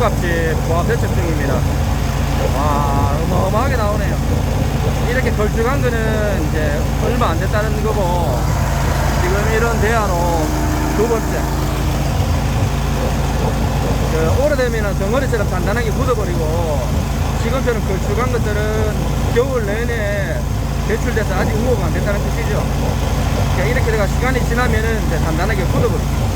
와 배척 뭐 중입니다. 와 어마어마하게 나오네요. 이렇게 걸쭉한 거는 이제 얼마 안 됐다는 거고 지금 이런 대화로 두 번째. 그 오래되면 덩어리처럼 단단하게 굳어버리고 지금처럼 걸쭉한 것들은 겨울 내내 배출돼서 아직 우호가 안 됐다는 뜻이죠. 이렇게 내가 시간이 지나면은 이제 단단하게 굳어버립니다